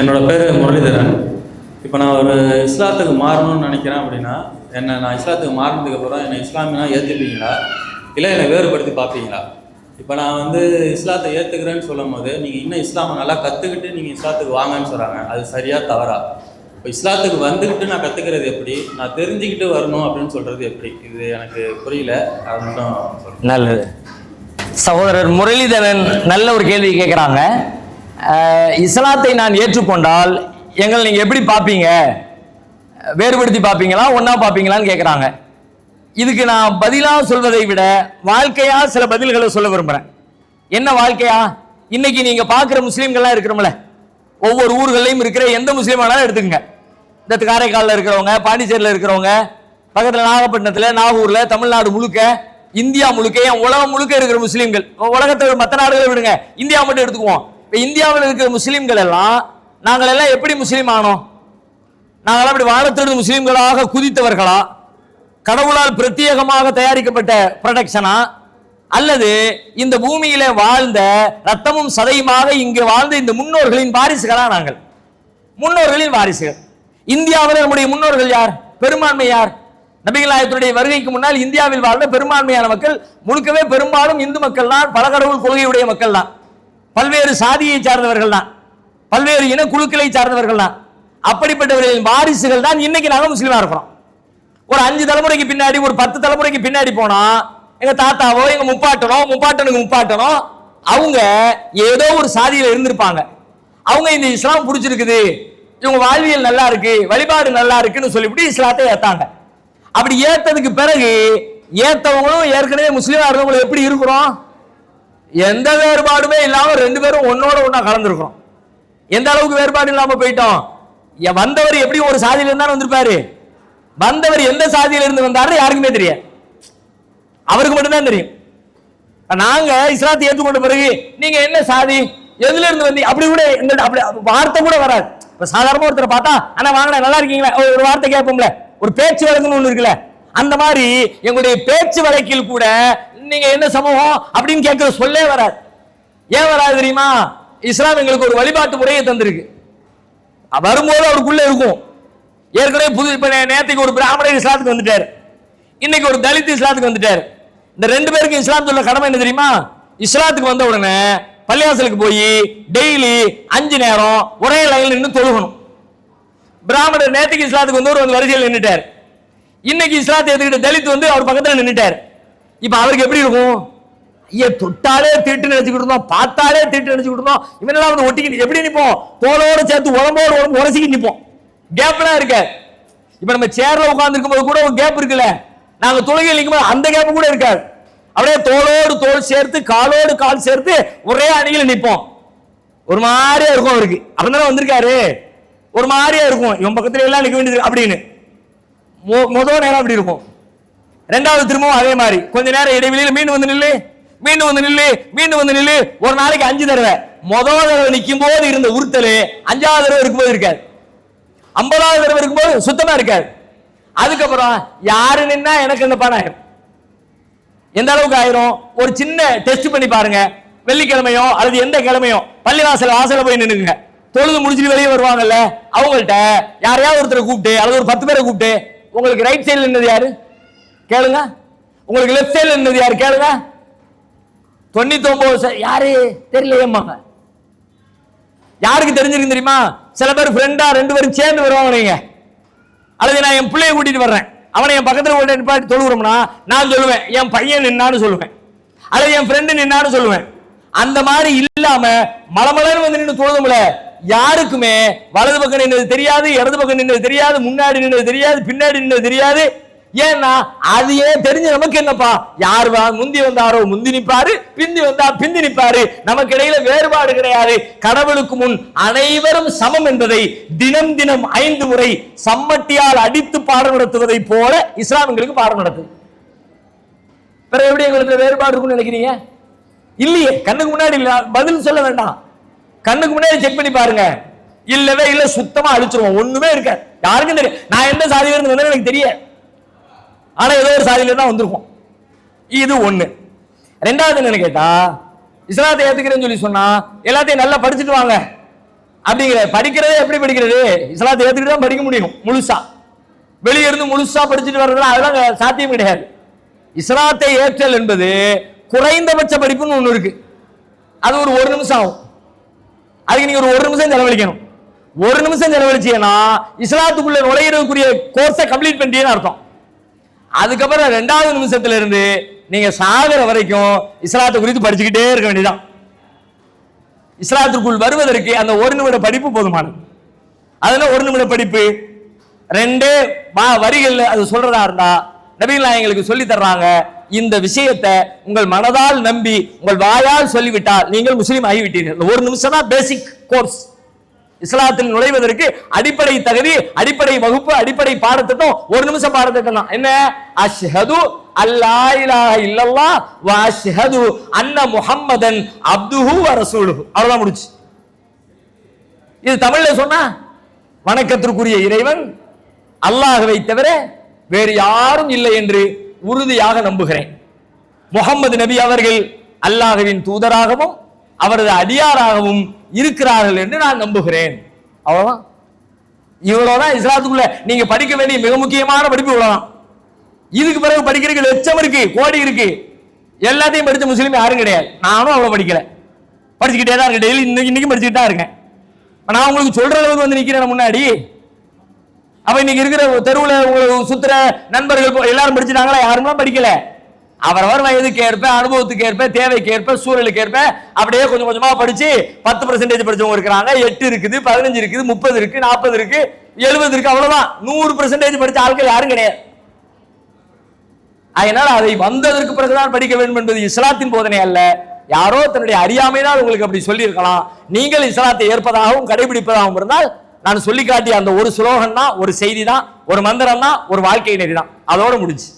என்னோட பேர் முரளிதரன். இப்போ நான் ஒரு இஸ்லாத்துக்கு மாறணும்னு நினைக்கிறேன் அப்படின்னா என்ன நான் இஸ்லாத்துக்கு மாறினதுக்கு அப்புறம் என்னை இஸ்லாமினா ஏற்றுப்பீங்களா இல்லை என்னை வேறுபடுத்தி பார்ப்பீங்களா? இப்போ நான் வந்து இஸ்லாத்தை ஏற்றுக்கிறேன்னு சொல்லும் போது நீங்கள் இன்னும் இஸ்லாமை நல்லா கற்றுக்கிட்டு நீங்கள் இஸ்லாத்துக்கு வாங்கன்னு சொல்கிறாங்க அது சரியாக தவறா? இப்போ இஸ்லாத்துக்கு வந்துக்கிட்டு நான் கற்றுக்கிறது எப்படி? நான் தெரிஞ்சுக்கிட்டு வரணும் அப்படின்னு சொல்கிறது எப்படி? இது எனக்கு புரியல. அது மட்டும் நல்லது. சகோதரர் முரளிதரன் நல்ல ஒரு கேள்வி கேட்குறாங்க இஸ்லாத்தை நான் ஏற்றுக்கொண்டால் எங்களை நீங்கள் எப்படி பார்ப்பீங்க? வேறுபடுத்தி பார்ப்பீங்களா? ஒன்றா பார்ப்பீங்களான்னு கேட்குறாங்க இதுக்கு நான் பதிலாக சொல்வதை விட வாழ்க்கையாக சில பதில்களை சொல்ல விரும்புகிறேன் என்ன வாழ்க்கையா? இன்னைக்கு நீங்கள் பார்க்குற முஸ்லீம்கள்லாம் இருக்கிறோம்ல. ஒவ்வொரு ஊர்களையும் இருக்கிற எந்த முஸ்லீம் வேணாலும் எடுத்துக்கங்க. இந்த காரைக்காலில் இருக்கிறவங்க பாண்டிச்சேரியில் இருக்கிறவங்க பக்கத்தில் நாகப்பட்டினத்தில் நாகூரில் தமிழ்நாடு முழுக்க இந்தியா முழுக்க உலகம் முழுக்க இருக்கிற முஸ்லீம்கள். உலகத்தை மற்ற நாடுகளை விடுங்க. இந்தியா மட்டும் எடுத்துக்குவோம். இப்போ இந்தியாவில் இருக்கிற முஸ்லீம்கள் எல்லாம் நாங்கள் எல்லாம் எப்படி முஸ்லீம் ஆனோம்? நாங்கள் அப்படி வானத்திலிருந்து முஸ்லீம்களாக குதித்தவர்களா? கடவுளால் பிரத்யேகமாக தயாரிக்கப்பட்ட ப்ரொடக்ஷனா அல்லது இந்த பூமியில வாழ்ந்த ரத்தமும் சதையுமாக இங்கு வாழ்ந்த இந்த முன்னோர்களின் வாரிசுகளா நாங்கள்? முன்னோர்களின் வாரிசுகள். இந்தியாவில் நம்முடைய முன்னோர்கள் யார்? பெரும்பான்மை யார்? நபிகள் வருகைக்கு முன்னால் இந்தியாவில் வாழ்ந்த பெரும்பான்மையான மக்கள் முழுக்கவே பெரும்பாலும் இந்து மக்கள் தான் பல கடவுள் கொள்கையுடைய மக்கள் தான் பல்வேறு சாதியை சார்ந்தவர்கள் தான். பல்வேறு இனக்குழுக்களை சார்ந்தவர்கள் தான். அப்படிப்பட்டவர்களின் வாரிசுகள் தான் இன்னைக்கு நாங்கள் முஸ்லீமாக இருக்கிறோம். ஒரு அஞ்சு தலைமுறைக்கு பின்னாடி ஒரு பத்து தலைமுறைக்கு பின்னாடி போனா எங்க தாத்தாவோ எங்க முப்பாட்டனோ முப்பாட்டனுக்கு முப்பாட்டனோ அவங்க ஏதோ ஒரு சாதியில இருந்திருப்பாங்க. அவங்க இந்த இஸ்லாம் பிடிச்சிருக்குது. இவங்க வாழ்வியல் நல்லா இருக்கு வழிபாடு நல்லா இருக்குன்னு சொல்லிவிட்டு இஸ்லாத்தை ஏத்தாங்க. அப்படி ஏத்ததுக்கு பிறகு ஏத்தவங்களும் ஏற்கனவே முஸ்லீமா இருந்தவங்களும் எப்படி இருக்கிறோம்? எந்த வேறுபாடுமே இல்லாமல் ரெண்டு பேரும் ஒன்னோட ஒன்றா கலந்துருக்கிறோம். எந்த அளவுக்கு வேறுபாடு இல்லாமல் போயிட்டோம்? வந்தவர் எப்படி ஒரு சாதியில இருந்தாலும் வந்திருப்பாரு. வந்தவர் எந்த சாதியில இருந்து வந்தாரு யாருக்குமே தெரியாது. அவருக்கு மட்டும்தான் தெரியும். நாங்க இஸ்லாத்தை ஏற்றுக்கொண்ட பிறகு நீங்க என்ன சாதி? எதுல இருந்து வந்தீங்க அப்படி கூட இந்த அப்படி வார்த்தை கூட வராது. இப்ப சாதாரணமா ஒருத்தரை பார்த்தா ஆனா வாங்கினா நல்லா இருக்கீங்களா? ஒரு ஒரு வார்த்தை கேட்போம்ல. ஒரு பேச்சு வழக்குன்னு ஒண்ணு இருக்குல்ல. அந்த மாதிரி எங்களுடைய பேச்சு வழக்கில் கூட நீங்க என்ன சமூகம் அப்படின்னு கேட்கிற சொல்லே வராது. ஏன் வராது தெரியுமா? இஸ்லாம் எங்களுக்கு ஒரு வழிபாட்டு முறையை தந்திருக்கு. வரும்போது அவருக்குள்ள இருக்கும். ஏற்கனவே புது இப்ப நேரத்துக்கு ஒரு பிராமணர் இஸ்லாத்துக்கு வந்துட்டார். இன்னைக்கு ஒரு தலித் இஸ்லாத்துக்கு வந்துட்டார். இந்த ரெண்டு பேருக்கு இஸ்லாம் சொல்ல கடமை என்ன தெரியுமா? இஸ்லாத்துக்கு வந்த உடனே பள்ளியாசலுக்கு போய் டெய்லி அஞ்சு நேரம் ஒரே லைன்ல நின்று தொழுகணும். பிராமணர் நேத்துக்கு இஸ்லாத்துக்கு வந்து ஒரு வரிசையில் நின்றுட்டார் இன்னைக்கு இஸ்லாத்தை எடுத்துக்கிட்ட தலித் வந்து அவர் பக்கத்தில் நின்றுட்டார் இப்போ அவருக்கு எப்படி இருக்கும்? ஐயா தொட்டாலே திருட்டு நினைச்சுக்கிட்டு இருந்தோம் பார்த்தாலே திருட்டு நினைச்சுக்கிட்டு இருந்தோம். இவனெல்லாம் வந்து ஒட்டிக்கிட்டு எப்படி நிற்போம் தோலோட சேர்த்து உடம்போடு உடம்பு உரசிக்கிட்டு நிற்போம் கேப்லாம் இருக்க. இப்போ நம்ம சேர்ல உட்காந்துருக்கும் போது கூட ஒரு கேப் இருக்குல்ல? நாங்கள் தொழுகையில் நிற்கும் போது அந்த கேப் கூட இருக்காது. அப்படியே தோலோடு தோல் சேர்த்து காலோடு கால் சேர்த்து ஒரே அணியில் நிற்போம் ஒரு மாதிரியா இருக்கும் அவருக்கு. அப்படிதானே வந்திருக்காரு. ஒரு மாதிரியா இருக்கும். இவன் பக்கத்துல எல்லாம் நிக்க வேண்டியது அப்படின்னு. முதல் நேரம் அப்படி இருக்கும். ரெண்டாவது திரும்பவும் அதே மாதிரி. கொஞ்ச நேரம் இடைவெளியில் மீண்டும் வந்து நில்லு மீண்டும் வந்து நில்லு மீண்டும் வந்து நில்லு. ஒரு நாளைக்கு அஞ்சு தடவை. முதல் தடவை நிற்கும் போது இருந்த உறுத்தல் அஞ்சாவது தடவை இருக்கும்போது இருக்காது. ஐம்பதாவது தடவை இருக்கும்போது சுத்தமா இருக்காது. அதுக்கப்புறம் யாரு நின்னா எனக்கு இந்த பணம் எந்த அளவுக்கு ஆயிரும்? ஒரு சின்ன டெஸ்ட் பண்ணி பாருங்க. வெள்ளிக்கிழமையோ அல்லது எந்த கிழமையோ பள்ளிவாசல் வாசல போய் நின்னுங்க தொழுது முடிச்சுட்டு வெளியே வருவாங்கல்ல அவங்கள்ட்ட யாரையாவது ஒருத்தரை கூப்பிட்டு அல்லது ஒரு பத்து பேரை கூப்பிட்டு உங்களுக்கு ரைட் சைடில் நின்னது யாரு? கேளுங்க. உங்களுக்கு லெஃப்ட் சைடில் இருந்தது யாரு? கேளுங்க. தொண்ணூத்தி ஒன்பது யாரு? தெரியலையேம்மாங்க யாருக்கு தெரிஞ்சிருக்கு தெரியுமா? சில பேர் ஃப்ரெண்டா ரெண்டு பேரும் சேர்ந்து வருவாங்க நீங்க. அல்லது நான் என் பிள்ளைய கூட்டிட்டு வர்றேன். அவனை என் பக்கத்தில் கூட நிப்பாட்டி தொழுகிறோம்னா நான் சொல்லுவேன். என் பையன் நின்னான்னு சொல்லுவேன். அல்லது என் ஃப்ரெண்டு நின்னான்னு சொல்லுவேன். அந்த மாதிரி இல்லாம மலமலன்னு வந்து நின்று தொழுதும்ல. யாருக்குமே வலது பக்கம் நின்னது தெரியாது இடது பக்கம் நின்னது தெரியாது முன்னாடி நின்னது தெரியாது பின்னாடி நின்னது தெரியாது. ஏன்னா அது ஏன் தெரிஞ்சு நமக்கு என்னப்பா? யார் வா முந்தி வந்தாரோ முந்தி நிப்பாரு பிந்தி வந்தா பிந்தி நிப்பாரு நமக்கு இடையில வேறுபாடு கிடையாது. கடவுளுக்கு முன் அனைவரும் சமம் என்பதை தினம் தினம் ஐந்து முறை சம்மட்டியால் அடித்து பாடம் நடத்துவதை போல இஸ்லாம் எங்களுக்கு பாடம் நடத்துது பிறகு எப்படி எங்களுக்கு வேறுபாடு இருக்கும்னு நினைக்கிறீங்க? இல்லையே கண்ணுக்கு முன்னாடி இல்ல பதில் சொல்ல வேண்டாம். கண்ணுக்கு முன்னாடி செக் பண்ணி பாருங்க. இல்லவே இல்ல சுத்தமா அழிச்சிருவோம். ஒண்ணுமே இருக்க யாருக்கும் தெரியும் நான் எந்த சாதியில இருந்து எனக்கு தெரிய ஆனா ஏதோ ஒரு சாதியில தான் வந்திருக்கும். இது ஒண்ணு. ரெண்டாவது என்னன்னு கேட்டா இஸ்லாத்தை ஏத்துக்கிறேன்னு சொல்லி சொன்னா எல்லாத்தையும் நல்லா படிச்சுட்டு வாங்க. அப்படிங்கிற படிக்கிறதே எப்படி படிக்கிறது? இஸ்லாத்தை ஏத்துக்கிட்டு தான் படிக்க முடியும் முழுசா. வெளியே இருந்து முழுசா படிச்சுட்டு வர்றதுலாம் அதெல்லாம் சாத்தியம் கிடையாது. இஸ்லாத்தை ஏற்றல் என்பது குறைந்தபட்ச படிப்புன்னு ஒன்று இருக்கு. அது ஒரு ஒரு நிமிஷம் ஆகும். அதுக்கு நீங்க ஒரு ஒரு நிமிஷம் செலவழிக்கணும். ஒரு நிமிஷம் செலவழிச்சீங்கன்னா இஸ்லாத்துக்குள்ள நுழையிறதுக்குரிய கோர்ஸை கம்ப்ளீட் பண்ணிட்டீங்கன்னு அர்த்தம். அதுக்கப்புறம் ரெண்டாவது நிமிஷத்துல இருந்து நீங்க சாகிற வரைக்கும் இஸ்லாத்தை குறித்து படிச்சுக்கிட்டே இருக்க வேண்டியதான் இஸ்லாத்திற்குள் வருவதற்கு அந்த ஒரு நிமிட படிப்பு போதுமானது. அதுல ஒரு நிமிட படிப்பு ரெண்டே வரிகள் அது சொல்றதா இருந்தா நபிகள் நாயங்களுக்கு சொல்லி தர்றாங்க இந்த விஷயத்தை உங்கள் மனதால் நம்பி உங்கள் வாயால் சொல்லிவிட்டால் நீங்கள் முஸ்லீம் ஆகிவிட்டீர்கள். ஒரு நிமிஷம் தான் பேசிக் கோர்ஸ் இஸ்லாத்தில் நுழைவதற்கு அடிப்படை தகுதி அடிப்படை வகுப்பு அடிப்படை பாடத்திட்டம் ஒரு நிமிஷம் பாடத்திட்டம் தான். என்ன? அஷ்ஹது அல்லா இலாஹ இல்லல்லா வ அஷ்ஹது அன்ன முஹம்மதன் அப்துஹு வ ரசூலுஹு. அவ்வளவுதான் முடிச்சு இது தமிழ்ல சொன்னா வணக்கத்திற்குரிய இறைவன் அல்லாஹ் தவிர வேறு யாரும் இல்லை என்று உறுதியாக நம்புகிறேன். முகம்மது நபி அவர்கள் அல்லாஹ்வின் தூதராகவும் அவரது அடியாராகவும் இருக்கிறார்கள் என்று நான் நம்புகிறேன். அவ்வளவுதான். இவ்வளவுதான் இஸ்லாத்துக்குள்ள நீங்க படிக்க வேண்டிய மிக முக்கியமான படிப்பு இவ்வளவுதான். இதுக்கு பிறகு படிக்கிறதுக்கு லட்சம் இருக்கு கோடி இருக்கு. எல்லாத்தையும் படித்த முஸ்லீம் யாரும் கிடையாது. நானும் அவ்வளவு படிக்கல. படிச்சுக்கிட்டே தான் இருக்கேன். டெய்லி இன்னைக்கு இன்னைக்கு படிச்சுக்கிட்டு தான் இருக்கேன். நான் உங்களுக்கு சொல்ற அளவுக்கு வந்து நிக்கிறேன் முன்னாடி. அப்ப இன்னைக்கு இருக்கிற தெருவுல உங்களுக்கு சுத்துற நண்பர்கள் எல்லாரும் படிச்சுட்டாங்களா? யாருமே படிக்கல. அவரவர் வயதுக்கு ஏற்ப அனுபவத்துக்கு ஏற்ப தேவைக்கு ஏற்ப சூழலுக்கு ஏற்ப அப்படியே கொஞ்சம் கொஞ்சமா படிச்சு பத்து பர்சன்டேஜ் படிச்சவங்க இருக்கிறாங்க. எட்டு இருக்குது பதினஞ்சு இருக்குது முப்பது இருக்கு நாற்பது இருக்கு எழுபது இருக்கு அவ்வளவுதான். நூறு பர்சன்டேஜ் படிச்ச ஆட்கள் யாரும் கிடையாது. அதனால் அதை வந்ததற்கு பிறகுதான் படிக்க வேண்டும் என்பது இஸ்லாத்தின் போதனை அல்ல. யாரோ தன்னுடைய அறியாமையினால் உங்களுக்கு அப்படி சொல்லியிருக்கலாம். நீங்கள் இஸ்லாத்தை ஏற்பதாகவும் கடைபிடிப்பதாகவும் இருந்தால் நான் சொல்லி காட்டிய அந்த ஒரு சுலோகம் தான் ஒரு செய்தி தான் ஒரு மந்திரம் தான் ஒரு வாழ்க்கை நெறி தான் அதோட முடிஞ்சு